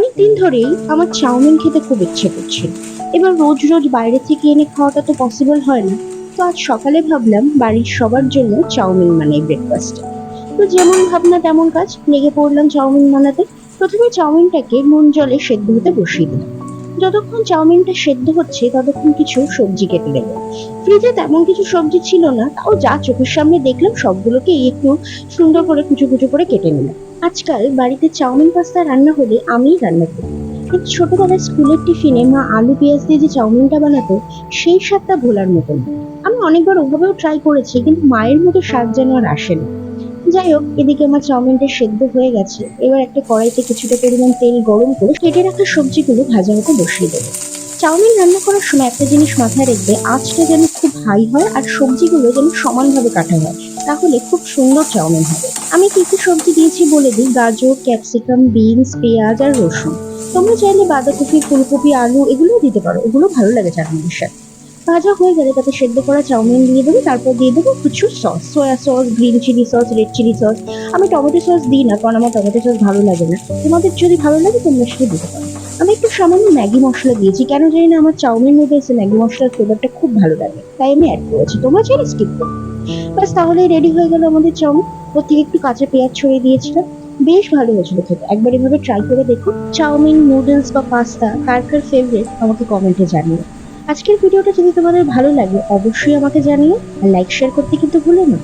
অনেক দিন ধরেই আমার চাউমিন খেতে খুব ইচ্ছে করছে এবার রোজ রোজ বাইরে থেকে এনে খাওয়াটা তো পসিবল হয় না। তো আজ সকালে ভাবলাম বাড়ির সবার জন্য চাউমিন বানাই ব্রেকফাস্টে তো যেমন ভাবনা তেমন কাজ, লেগে পড়লাম চাউমিন বানাতে। প্রথমে চাউমিনটাকে নুন জলে সেদ্ধ হতে বসিয়ে দিলাম। যতক্ষণ চাউমিনটা সেদ্ধ হচ্ছে, ততক্ষণ কিছু সবজি কেটে নেব। ফ্রিজে তেমন কিছু সবজি ছিল না, তাও যা চোখের সামনে দেখলাম সবগুলোকে একটু সুন্দর করে কুচো কুচো করে কেটে নিলাম। আজকাল বাড়িতে চাউমিন, পাস্তা রান্না হলে আমিই রান্না করি। কিন্তু ছোটবেলায় স্কুলের টিফিনে মা আলু, পেঁয়াজ দিয়ে যে চাউমিনটা বানাতো, সেই স্বাদটা ভোলার মতো না আমি অনেকবার ওভাবেও ট্রাই করেছি, কিন্তু মায়ের মতো স্বাদ যেন আর আসে না। যাই হোক, এদিকে আমার চাউমিনটা সেদ্ধ হয়ে গেছে। এবার একটা কড়াইতে কিছুটা পরিমাণ তেল গরম করে কেটে রাখা সবজিগুলো ভাজা হতে বসিয়ে দেবো। চাউমিন রান্না করার সময় একটা জিনিস মাথায় রাখবে আঁচটা যেন খুব হাই হয় আর সবজিগুলো যেন সমানভাবে কাটা হয়। তাহলে খুব সুন্দর চাউমিন হবে। আমি কি কি সবজি দিয়েছি বলে দিই? গাজর, ক্যাপসিকাম, বিনস, পেঁয়াজ আর রসুন। তোমরা চাইলে বাঁধাকপি, ফুলকপি, আলু এগুলো দিতে পারো। এগুলো ভালো লাগে চাটনির সাথে। ভাজা হয়ে গেলে তাতে সেদ্ধ করা চাউমিন দিয়ে দেবো। তারপর দিয়ে দেবো কিছু sauce. Soya sauce, green chilli sauce, red chilli sauce. আমি টমেটো সস দিই না, কারণ আমার টমেটো সস ভালো লাগে না। তোমাদের যদি ভালো লাগে, তোমরা সেটা দিতে পারো। আমি একটু সামান্য ম্যাগি মশলা দিয়েছি। কেন জানি না, আমার চাউমিন নুডলসে ম্যাগি মশলার ফ্লেভারটা খুব ভালো লাগে। তাই আমি অ্যাড করেছি। তোমরা চাইলে স্কিপ করো। ব্যাস, তাহলেই রেডি হয়ে গেল আমাদের চাউমিন ওর থেকে একটু কাঁচা পেঁয়াজ ছড়িয়ে দিয়েছিলাম। বেশ ভালো হয়েছিল খেতে। একবার এভাবে ট্রাই করে দেখুন। চাউমিন নুডলস বা পাস্তা কার কার ফেভারিট আমাকে কমেন্টে জানিও। আজকের ভিডিওটা যদি তোমাদের ভালো লাগে, অবশ্যই আমাকে জানিও। আর লাইক শেয়ার করতে কিন্তু ভুলো না।